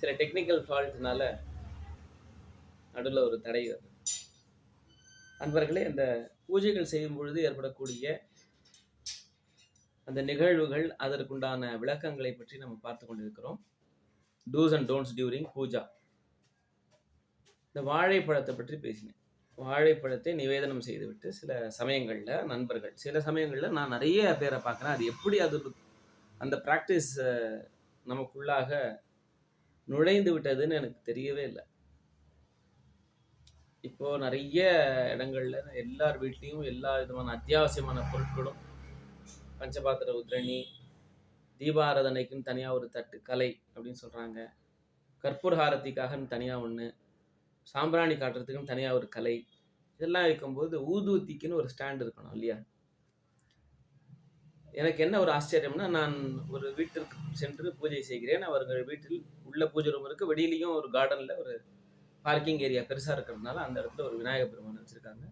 சில டெக்னிக்கல் ஃபால்ட்னால நடுவில் ஒரு தடை வருது. அன்பர்களே அந்த பூஜைகள் செய்யும் பொழுது ஏற்படக்கூடிய அந்த நிகழ்வுகள் அதற்குண்டான விளக்கங்களை பற்றி நம்ம பார்த்து கொண்டிருக்கிறோம். Dos and don'ts during puja. இந்த வாழைப்பழத்தை பற்றி பேசினேன். வாழைப்பழத்தை நிவேதனம் செய்துவிட்டு சில சமயங்களில் நண்பர்கள் சில சமயங்களில் நான் நிறைய பேரை பார்க்குறேன். அது எப்படி அது அந்த ப்ராக்டிஸ் நமக்குள்ளாக நுழைந்து விட்டதுன்னு எனக்கு தெரியவே இல்லை. இப்போ நிறைய இடங்கள்ல எல்லார் வீட்லேயும் எல்லா விதமான அத்தியாவசியமான பொருட்களும் பஞ்சபாத்திர உத்ரணி தீபாராதனைக்குன்னு தனியாக ஒரு தட்டு கலை அப்படின்னு சொல்கிறாங்க கற்பூரஹாரத்திக்காகன்னு தனியாக ஒன்று சாம்பிராணி காட்டுறதுக்குன்னு தனியாக ஒரு கலை. இதெல்லாம் இருக்கும்போது ஊதுவத்திக்குன்னு ஒரு ஸ்டாண்ட் இருக்கணும் இல்லையா? எனக்கு என்ன ஒரு ஆச்சரியம்னா நான் ஒரு வீட்டிற்கு சென்று பூஜை செய்கிறேன். அவர்கள் வீட்டில் உள்ள பூஜை ரூம் இருக்குது வெளியிலையும் ஒரு கார்டனில் ஒரு பார்க்கிங் ஏரியா பெருசாக இருக்கிறதுனால அந்த இடத்துல ஒரு விநாயகர் பெருமான் வச்சுருக்காங்க.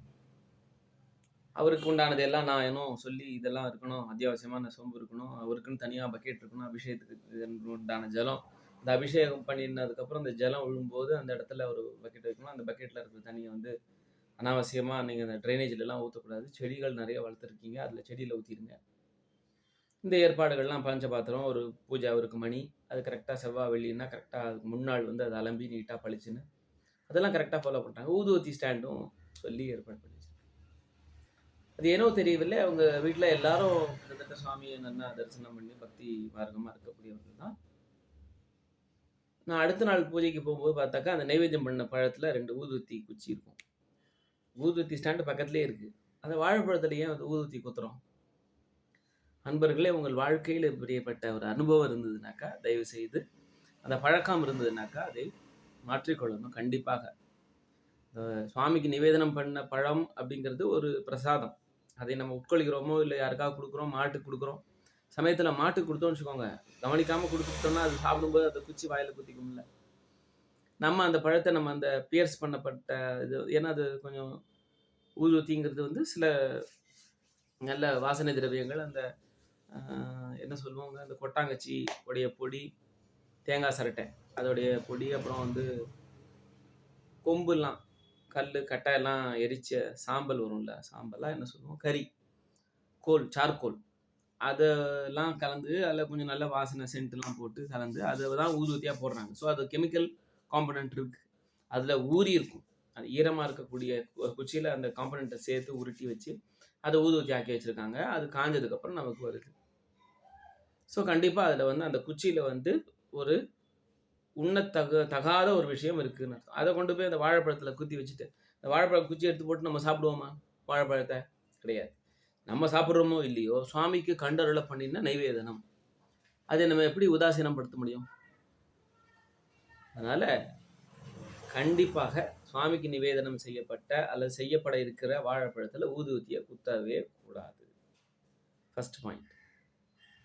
அவருக்கு உண்டானது எல்லாம் நான் இன்னும் சொல்லி இதெல்லாம் இருக்கணும். அத்தியாவசியமான சோம்பு இருக்கணும். அவருக்குன்னு தனியாக பக்கெட் இருக்கணும். அபிஷேகத்துக்கு உண்டான ஜலம். இந்த அபிஷேகம் பண்ணினதுக்கப்புறம் அந்த ஜலம் விழும்போது அந்த இடத்துல ஒரு பக்கெட் வைக்கணும் அந்த பக்கெட்டில் இருக்கிற தண்ணியை வந்து அனாவசியமாக நீங்கள் அந்த ட்ரைனேஜ்லலாம் ஊற்றக்கூடாது செடிகள் நிறைய வளர்த்துருக்கீங்க. அதில் செடியில் ஊற்றிடுங்க இந்த ஏற்பாடுகள்லாம் பஞ்சபாத்திரம் ஒரு பூஜை அவருக்கு மணி அது கரெக்டாக செவ்வாய் வெள்ளின்னா கரெக்டாக அதுக்கு முன்னாள் வந்து அதை அலம்பி நீட்டாக பளிச்சுன்னு அதெல்லாம் கரெக்டாக ஃபாலோ பண்ணிட்டாங்க. ஊதுவத்தி ஸ்டாண்டும் சொல்லி ஏற்பாடு பண்ணி அது ஏனோ தெரியவில்லை. அவங்க வீட்டில் எல்லாரும் கிட்டத்தட்ட சுவாமியை நல்லா தரிசனம் பண்ணி பக்தி மார்க்கமாக இருக்கக்கூடியவர்கள் தான். நான் அடுத்த நாள் பூஜைக்கு போகும்போது பார்த்தாக்கா அந்த நைவேத்தியம் பண்ண பழத்தில் ரெண்டு ஊதுவத்தி குச்சி இருக்கும். ஊதுவத்தி ஸ்டாண்டு பக்கத்துலேயே இருக்குது அந்த வாழைப்பழத்துலேயே அந்த ஊதுவத்தி குத்துறோம்? அன்பர்களே உங்கள் வாழ்க்கையில் இப்படிப்பட்ட ஒரு அனுபவம் இருந்ததுனாக்கா தயவு செய்து அந்த பழக்கம் இருந்ததுனாக்கா அதை மாற்றிக்கொள்ளணும். கண்டிப்பாக. சுவாமிக்கு நிவேதனம் பண்ண பழம் அப்படிங்கிறது ஒரு பிரசாதம். அதை நம்ம உட்கொள்கிறோமோ இல்லை யாருக்காவது கொடுக்குறோம் மாட்டுக்கு கொடுக்குறோம். சமயத்தில் மாட்டுக்கு கொடுத்தோம்னு வச்சுக்கோங்க. கவனிக்காமல் கொடுத்துட்டோம்னா அது சாப்பிடும்போது அந்த குச்சி வாயில் குத்திக்கும்ல. நம்ம அந்த பழத்தை நம்ம அந்த பியர்ஸ் பண்ணப்பட்ட இது ஏன்னா அது கொஞ்சம் ஊதுவத்திங்கிறது வந்து சில நல்ல வாசனை திரவியங்கள் அந்த என்ன சொல்லுவாங்க? அந்த கொட்டாங்கச்சி உடைய பொடி தேங்காய் சரட்டை. அதோடைய பொடி அப்புறம் வந்து கொம்புலாம் கல் கட்டையெல்லாம் எரிச்ச சாம்பல் வரும்ல சாம்பல்லாம் என்ன சொல்லுவோம்? கறி. Coal charcoal. அதெல்லாம் கலந்து அதில் கொஞ்சம் நல்ல வாசனை சென்ட்லாம் போட்டு கலந்து அதை தான் ஊதுவத்தியாக போடுறாங்க. ஸோ அது கெமிக்கல் காம்பனண்ட் இருக்குது அதில் ஊறி இருக்கும். அது ஈரமாக இருக்கக்கூடிய கு- அந்த காம்பனண்ட்டை சேர்த்து உருட்டி வச்சு அதை ஊதுவத்தி ஆக்கி வச்சுருக்காங்க. அது காஞ்சதுக்கப்புறம் நமக்கு வருது. ஸோ கண்டிப்பாக அதில் வந்து அந்த குச்சியில் வந்து ஒரு உண்ணத்தக தகாத ஒரு விஷயம் இருக்குன்னு அதை கொண்டு போய் அந்த வாழைப்பழத்தில் குத்தி வச்சுட்டு அந்த வாழைப்பழம் குச்சி எடுத்து போட்டு நம்ம சாப்பிடுவோமா? வாழைப்பழத்தை? கிடையாது. நம்ம சாப்பிட்றோமோ இல்லையோ சுவாமிக்கு கண்டருளை பண்ணினா நைவேதனம். அதை நம்ம எப்படி உதாசீனப்படுத்த முடியும்? அதனால் கண்டிப்பாக சுவாமிக்கு நிவேதனம் செய்யப்பட்ட அல்லது செய்யப்பட இருக்கிற வாழைப்பழத்தில் ஊதுவத்தியை குத்தவே கூடாது. First point